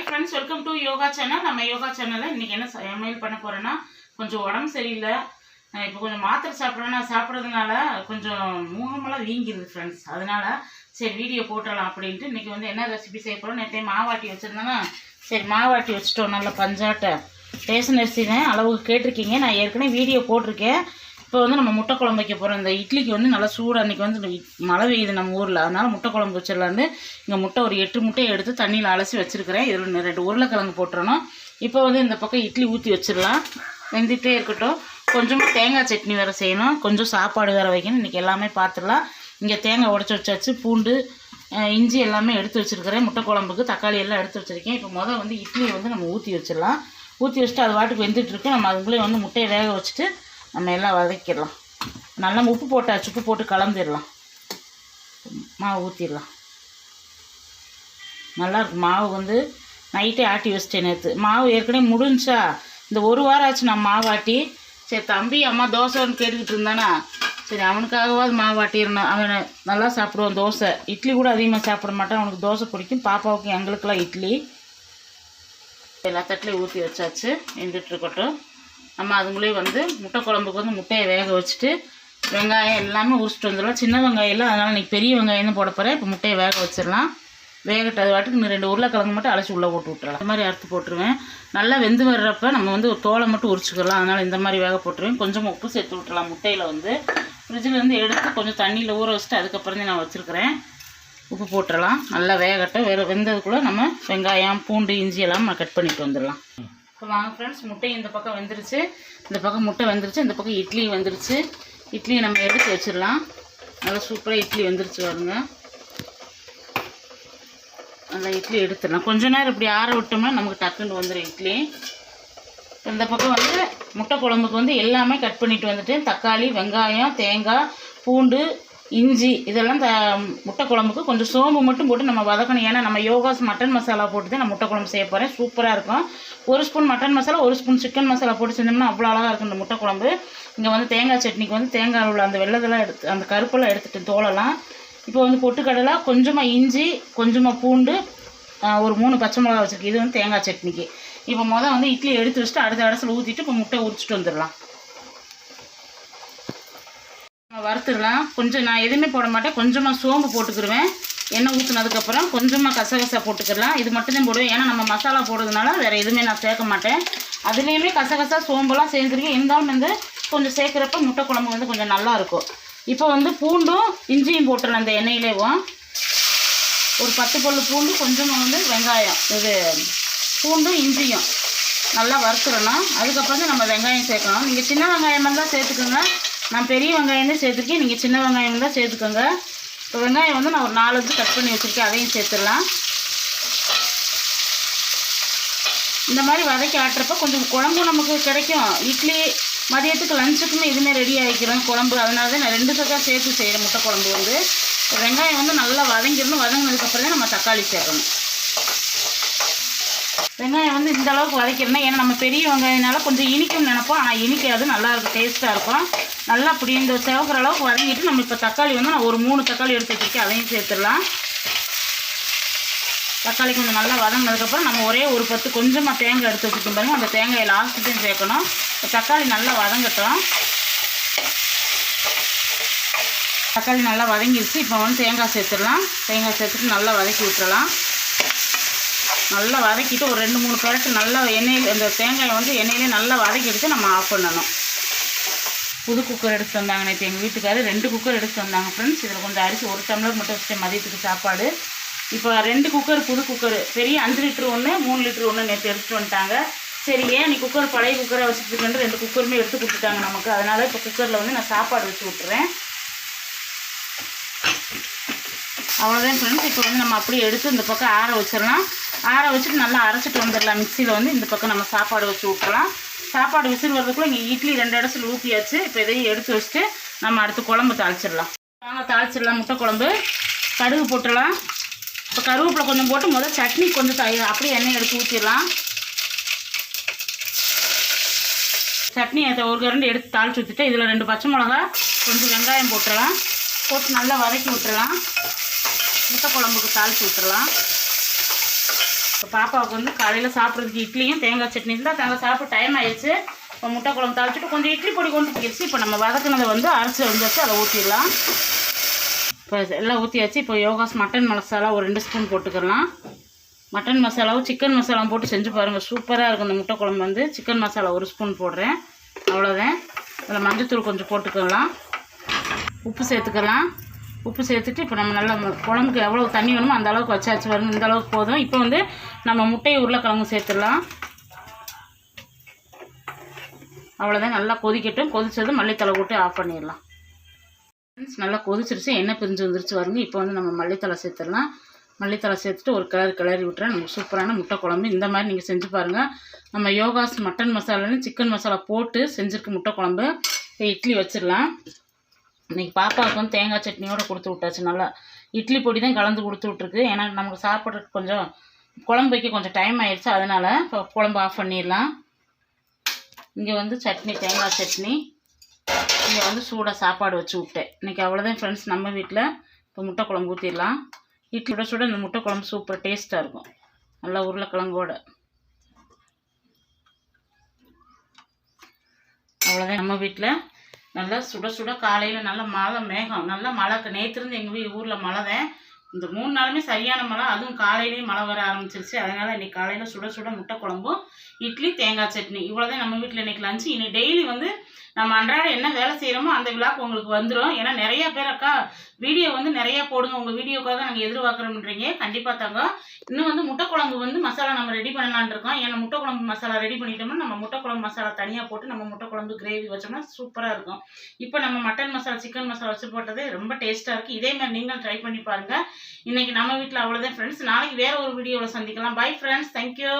Hi friends welcome to yoga channel நம்ம யோகா சேனலில் இன்றைக்கி என்ன சமையல் பண்ண போகிறேன்னா கொஞ்சம் உடம்பு சரியில்லை. இப்போ கொஞ்சம் மாத்திரை சாப்பிட்றேன். நான் சாப்பிட்றதுனால கொஞ்சம் முகமெல்லாம் வீங்கிருது ஃப்ரெண்ட்ஸ் அதனால் சரி வீடியோ போட்டுடலாம் அப்படின்ட்டு இன்றைக்கி வந்து என்ன ரெசிபி செய்ய போகிறோம் நேற்று மாவாட்டி வச்சுருந்தேன்னா சரி மாவாட்டி வச்சுட்டோம். நல்ல பஞ்சாட்டை. ரேஷன் அரிசி தான் அளவுக்கு கேட்டிருக்கீங்க. நான் ஏற்கனவே வீடியோ போட்டிருக்கேன். இப்போ வந்து நம்ம முட்டை குழம்பு வைக்க போகிறோம் இந்த இட்லிக்கு வந்து நல்லா சூடாக அன்றைக்கி வந்து மழை பெய்யுது நம்ம ஊரில். அதனால் முட்டை குழம்பு வச்சிடலான்னு இங்கே முட்டை ஒரு எட்டு முட்டையை எடுத்து தண்ணியில் அலசி வச்சுருக்கிறேன். இதில் ரெண்டு உருளைக்கிழங்கு போட்டுறணும். இப்போ வந்து இந்த பக்கம் இட்லி ஊற்றி வச்சிடலாம். வெந்துகிட்டே இருக்கட்டும். கொஞ்சமாக தேங்காய் சட்னி வேறு செய்யணும். கொஞ்சம் சாப்பாடு வேறு வைக்கணும். இன்றைக்கி எல்லாமே பார்த்துடலாம் இங்கே தேங்காய் உடச்சி வச்சாச்சு பூண்டு இஞ்சி எல்லாமே எடுத்து வச்சுருக்கிறேன். முட்டை குழம்புக்கு தக்காளி எல்லாம் எடுத்து வச்சுருக்கேன். இப்போ முதல் வந்து இட்லியை வந்து நம்ம ஊற்றி வச்சிடலாம். ஊற்றி வச்சுட்டு அது வாட்டுக்கு வெந்துட்டு நம்ம அதுக்குள்ளே வந்து முட்டையை வேக வச்சுட்டு நம்ம எல்லாம் வதக்கிடலாம். நல்லா உப்பு போட்டாச்சு உப்பு போட்டு கலந்துடலாம். மாவு ஊற்றிடலாம் நல்லா மாவு வந்து நைட்டே ஆட்டி வச்சிட்டேன் நேற்று மாவு ஏற்கனவே முடிஞ்சா இந்த ஒரு வாரம் ஆச்சு நான் மாவாட்டி சரி தம்பி அம்மா தோசைன்னு கேட்டுக்கிட்டு இருந்தானா? சரி அவனுக்காகவாது மாவாட்டிடணும் அவனை நல்லா சாப்பிடுவான் தோசை. இட்லி கூட அதிகமாக சாப்பிட மாட்டான். அவனுக்கு தோசை பிடிக்கும். பாப்பாவுக்கு எங்களுக்கெல்லாம் இட்லி. எல்லா தட்டிலையும் ஊற்றி வச்சாச்சு. வெந்துட்டு இருக்கட்டும். நம்ம அதுங்களே வந்து முட்டை குழம்புக்கு வந்து முட்டையை வேக வச்சுட்டு வெங்காயம் எல்லாமே உரிச்சிட்டு வந்துடலாம். சின்ன வெங்காயம் இல்லை அதனால் இன்றைக்கி பெரிய வெங்காயம் தான் போட போகிறேன் இப்போ முட்டையை வேக வச்சிடலாம். வேகட்டு அது வாட்டுக்கு ரெண்டு உருளைக்கிழங்கு மட்டும் அழைச்சி உள்ளே போட்டு விட்டுறலாம். இந்த மாதிரி அறுத்து போட்டுருவேன். நல்லா வெந்து வர்றப்ப நம்ம வந்து ஒரு தோலை மட்டும் உரிச்சிக்கலாம். அதனால் இந்த மாதிரி வேக போட்டுருவேன். கொஞ்சம் உப்பு சேர்த்து விட்டுலாம் முட்டையில் வந்து. ஃப்ரிட்ஜில் இருந்து எடுத்து கொஞ்சம் தண்ணியில் ஊற வச்சுட்டு அதுக்கப்புறம் நான் வச்சுருக்கிறேன். உப்பு போட்டுடலாம். நல்லா வேகட்டும். வெறும் வெந்ததுக்குள்ளே நம்ம வெங்காயம் பூண்டு இஞ்சி எல்லாம் கட் பண்ணிட்டு வந்துடலாம். இப்போ வாங்க ஃப்ரெண்ட்ஸ் முட்டை இந்த பக்கம் வந்துருச்சு. இந்த பக்கம் முட்டை வந்துருச்சு இந்த பக்கம் இட்லி வந்துருச்சு. இட்லியை நம்ம எடுத்து வச்சிடலாம். நல்லா சூப்பராக இட்லி வந்துருச்சு வருங்க நல்லா இட்லி எடுத்துடலாம். கொஞ்ச நேரம் இப்படி ஆற விட்டோம்னா நமக்கு டக்குன்னு வந்துடும் இட்லி. இந்த பக்கம் வந்து முட்டை குழம்புக்கு வந்து எல்லாமே கட் பண்ணிட்டு வந்துட்டு தக்காளி வெங்காயம் தேங்காய் பூண்டு இஞ்சி இதெல்லாம் த முட்டை குழம்புக்கு கொஞ்சம் சோம்பு மட்டும் போட்டு நம்ம வதக்கணும். ஏன்னா நம்ம யோகாஸ் மட்டன் மசாலா போட்டு தான் நான் முட்டை குழம்பு செய்ய போகிறேன் சூப்பராக இருக்கும். ஒரு ஸ்பூன் மட்டன் மசாலா ஒரு ஸ்பூன் சிக்கன் மசாலா போட்டு செஞ்சோம்னா அவ்வளோ அழகாக இருக்கும் இந்த முட்டை குழம்பு. இங்கே வந்து தேங்காய் சட்னிக்கு வந்து தேங்காய் உள்ள அந்த வெள்ளதெல்லாம் எடுத்து அந்த கருப்பெல்லாம் எடுத்துட்டு தோலெல்லாம். இப்போ வந்து பொட்டுக்கடலை கொஞ்சமாக இஞ்சி கொஞ்சமாக பூண்டு ஒரு மூணு பச்சை மிளகா வச்சுருக்கு இது வந்து தேங்காய் சட்னிக்கு. இப்போ மொதல் வந்து இட்லி எடுத்து வச்சுட்டு அடுத்த அடசில் ஊற்றிட்டு இப்போ முட்டை உரிச்சிட்டு வந்துடலாம். வறுத்துடலாம். கொஞ்சம் நான் எதுவுமே போட மாட்டேன். கொஞ்சமாக சோம்பு போட்டுக்கிடுவேன் எண்ணெய் ஊற்றினதுக்கப்புறம் கொஞ்சமாக கசகசா போட்டுக்கிடலாம். இது மட்டும்தான் போடுவேன். ஏன்னா நம்ம மசாலா போடுறதுனால வேறு எதுவுமே நான் சேர்க்க மாட்டேன். அதுலேயுமே கசகசா சோம்பெல்லாம் சேர்ந்துருக்கேன். இருந்தாலும் வந்து கொஞ்சம் சேர்க்குறப்ப முட்டை குழம்பு வந்து கொஞ்சம் நல்லாயிருக்கும் இப்போ வந்து பூண்டும் இஞ்சியும் போட்டுடலாம் அந்த எண்ணெயிலேவும். ஒரு பத்து பல்லு பூண்டு கொஞ்சமாக வந்து வெங்காயம். இது பூண்டும் இஞ்சியும் நல்லா வறுத்துடணும் அதுக்கப்புறம் தான் நம்ம வெங்காயம் சேர்க்கணும். நீங்கள் சின்ன வெங்காயமாக இருந்தால் சேர்த்துக்கோங்க. நான் பெரிய வெங்காயம் தான் சேர்த்துருக்கேன். நீங்கள் சின்ன வெங்காயம் தான் சேர்த்துக்கோங்க. இப்போ வெங்காயம் வந்து நான் ஒரு நாலு வந்து கட் பண்ணி வச்சுருக்கேன். அதையும் சேர்த்துடலாம். இந்த மாதிரி வதக்கி ஆட்டுறப்ப கொஞ்சம் குழம்பு நமக்கு கிடைக்கும். இட்லி மதியத்துக்கு லஞ்சுக்குமே இதுமே ரெடி ஆகிக்கிறோம் குழம்பு. அதனால தான் நான் ரெண்டு சக்கா சேர்த்து செய்கிறேன் முட்டை குழம்பு வந்து. வெங்காயம் வந்து நல்லா வதங்கிடணும். வதங்கினதுக்கப்புறம் தான் நம்ம தக்காளி சேர்க்கணும். வெங்காயம் வந்து இந்த அளவுக்கு வதக்கிடணும் ஏன்னா நம்ம பெரிய வெங்காயம்னால கொஞ்சம் இனிக்கும்னு நினைப்போம். ஆனால் இனிக்காது. நல்லாயிருக்கும் டேஸ்ட்டாக இருக்கும். நல்லா அப்படி இந்த சேவக்கிற அளவுக்கு வதங்கிட்டு நம்ம இப்போ தக்காளி வந்து நான் ஒரு மூணு தக்காளி எடுத்து வச்சுருக்கேன். அதையும் சேர்த்துடலாம். தக்காளி கொஞ்சம் நல்லா வதங்கினதுக்கப்புறம் நம்ம ஒரே ஒரு பத்து கொஞ்சமாக தேங்காய் எடுத்து வச்சுருக்கோம் பாருங்க. அந்த தேங்காயை லாஸ்ட்டுத்தையும் சேர்க்கணும். இப்போ தக்காளி நல்லா வதங்கட்டும். தக்காளி நல்லா வதங்கிடுச்சு இப்போ வந்து தேங்காய் சேர்த்துடலாம். தேங்காய் சேர்த்துட்டு நல்லா வதக்கி விட்டுறலாம். நல்லா வதக்கிட்டு ஒரு ரெண்டு மூணு பேரட்டு நல்லா எண்ணெயில் இந்த தேங்காயை வந்து எண்ணெயிலே நல்லா வதக்கி எடுத்து நம்ம ஆஃப் பண்ணணும். புது குக்கர் எடுத்து வந்தாங்க நேற்று எங்கள் வீட்டுக்காரர் ரெண்டு குக்கர் எடுத்து வந்தாங்க ஃப்ரெண்ட்ஸ் இதில் கொஞ்சம் அரிசி ஒரு டம்ளர் மட்டும் வச்சுட்டேன் மதியத்துக்கு சாப்பாடு. இப்போ ரெண்டு குக்கர் புது குக்கர் பெரிய அஞ்சு லிட்டர் ஒன்று மூணு லிட்டர் ஒன்று நேற்று எடுத்துட்டு வந்துட்டாங்க. சரி ஏன் நீ குக்கர் பழைய குக்கரை வச்சுட்டு ரெண்டு குக்கருமே எடுத்து கொடுத்துட்டாங்க நமக்கு. அதனால் இப்போ குக்கரில் வந்து நான் சாப்பாடு வச்சு விட்டுறேன். அவ்வளோதான் ஃப்ரெண்ட்ஸ் இப்போ வந்து நம்ம அப்படியே எடுத்து இந்த பக்கம் ஆற வச்சிடலாம். ஆற வச்சுட்டு நல்லா அரைச்சிட்டு வந்துடலாம். மிக்சியில் வந்து இந்த பக்கம் நம்ம சாப்பாடு வச்சு விட்டுறலாம் சாப்பாடு விசில் வரதுக்குள்ளே இங்கே இட்லி ரெண்டு இடத்துல ஊற்றியாச்சு இப்போ இதையும் எடுத்து வச்சுட்டு நம்ம அடுத்து குழம்பு தாளிச்சிடலாம். வாங்க தாளிச்சிடலாம். முட்டை குழம்பு. கடுகு போட்டுடலாம். இப்போ கருவேப்பிலை கொஞ்சம் போட்டு முதல் சட்னி கொஞ்சம் த அப்படியே எண்ணெய் எடுத்து ஊற்றிடலாம் சட்னி அதை ஒரு கரண்டு எடுத்து தாளிச்சு ஊற்றிட்டு இதில் ரெண்டு பச்சை மிளகா கொஞ்சம் வெங்காயம் போட்டுடலாம். போட்டு நல்லா வதக்கி விட்டுறலாம் முட்டை குழம்புக்கு தாளிச்சு விட்டுறலாம் இப்போ பாப்பாவுக்கு வந்து காலையில் சாப்பிட்றதுக்கு இட்லியும் தேங்காய் சட்னி இருந்தால் தேங்காய் சாப்பிட்டு டைம் ஆயிடுச்சு. இப்போ முட்டை குழம்பு தாளிச்சிட்டு கொஞ்சம் இட்லி பொடி கொண்டு போயிடுச்சு இப்போ நம்ம வதக்குனதை வந்து அரைச்சி வந்துச்சு அதை ஊற்றிடலாம் இப்போ எல்லாம் ஊற்றியாச்சு இப்போ யோகாஸ் மட்டன் மசாலா ஒரு ரெண்டு ஸ்பூன் போட்டுக்கலாம். மட்டன் மசாலாவும் சிக்கன் மசாலாவும் போட்டு செஞ்சு பாருங்கள் சூப்பராக இருக்கும் இந்த முட்டை குழம்பு வந்து. சிக்கன் மசாலா ஒரு ஸ்பூன் போடுறேன். அவ்வளோதான் அதில் மஞ்சத்தூள் கொஞ்சம் போட்டுக்கலாம். உப்பு சேர்த்துக்கலாம். உப்பு சேர்த்துட்டு இப்போ நம்ம நல்லா குழம்புக்கு எவ்வளோ தண்ணி வேணுமோ அந்த அளவுக்கு வச்சாச்சு வரணும் இந்த அளவுக்கு போதும். இப்போ வந்து நம்ம முட்டையை உருளைக்கிழங்கு சேர்த்துடலாம். அவ்வளோதான் நல்லா கொதிக்கட்டும். கொதிச்சதும் மல்லித்தலை போட்டு ஆஃப் பண்ணிடலாம். ஃப்ரெண்ட்ஸ் நல்லா கொதிச்சிருச்சு. எண்ணெய் பிரிஞ்சு வந்துருச்சு வருங்க இப்போ வந்து நம்ம மல்லித்தலை சேர்த்துடலாம். மல்லித்தலை சேர்த்துட்டு ஒரு கிளறி கிளறி விட்டுறேன். நமக்கு சூப்பரான முட்டை குழம்பு. இந்த மாதிரி நீங்கள் செஞ்சு பாருங்கள் நம்ம யோகாஸ் மட்டன் மசாலான்னு சிக்கன் மசாலா போட்டு செஞ்சுருக்க முட்டை குழம்பு. இட்லி வச்சிடலாம். இன்றைக்கி பாப்பாவுக்கு வந்து தேங்காய் சட்னியோடு கொடுத்து விட்டாச்சு. நல்லா இட்லி பொடி தான் கலந்து கொடுத்து விட்ருக்கு ஏன்னா நமக்கு சாப்பிட்றதுக்கு கொஞ்சம் குழம்பு வைக்க கொஞ்சம் டைம் ஆயிடுச்சு. அதனால் இப்போ குழம்பு ஆஃப் பண்ணிடலாம். இங்கே வந்து சட்னி தேங்காய் சட்னி. இங்கே வந்து சூடாக சாப்பாடு வச்சு விட்டேன். இன்றைக்கி அவ்வளோதான் ஃப்ரெண்ட்ஸ் நம்ம வீட்டில் இப்போ முட்டை குழம்பு ஊற்றிடலாம் இட்லி விட சுட இந்த முட்டை குழம்பு சூப்பர் டேஸ்ட்டாக இருக்கும். நல்லா உருளைக்கிழங்கோட. அவ்வளோதான் நம்ம வீட்டில் நல்லா சுட சுட காலையில் நல்ல மழை மேகம் நல்லா மழை நேற்றுருந்து எங்கள் வீ ஊரில் மழை தான் இந்த மூணு நாளுமே சரியான மழை. அதுவும் காலையிலேயே மழை வர ஆரம்பிச்சிருச்சு. அதனால் இன்னைக்கு காலையில் சுட சுட முட்டை குழம்பும் இட்லி தேங்காய் சட்னி. இவ்வளோதான் நம்ம வீட்டில் இன்னைக்கு லஞ்சு இன்னும் டெய்லி வந்து நம்ம அன்றாட என்ன வேலை செய்கிறோமோ அந்த விழாக்கு உங்களுக்கு வந்துடும் ஏன்னா நிறைய பேர் அக்கா வீடியோ வந்து நிறைய போடுங்க. உங்கள் வீடியோக்காக நாங்கள் எதிர்பார்க்குறோம்ன்றீங்க. கண்டிப்பாக தாங்க இன்னும் வந்து முட்டை குழம்பு வந்து மசாலா நம்ம ரெடி பண்ணலான்னு இருக்கோம். ஏன்னா முட்டை குழம்பு மசாலா ரெடி பண்ணிட்டோம்னா நம்ம முட்டை குழம்பு மசாலா தனியாக போட்டு நம்ம முட்டை குழம்பு கிரேவி வச்சோம்னா சூப்பராக இருக்கும். இப்போ நம்ம மட்டன் மசாலா சிக்கன் மசாலா வச்சு போட்டது ரொம்ப டேஸ்ட்டாக இருக்குது இதே மாதிரி நீங்களும் ட்ரை பண்ணி பாருங்கள் இன்றைக்கி நம்ம வீட்டில் அவ்வளோதான் ஃப்ரெண்ட்ஸ் நாளைக்கு வேறு ஒரு வீடியோவில் சந்திக்கலாம். Bye friends thank you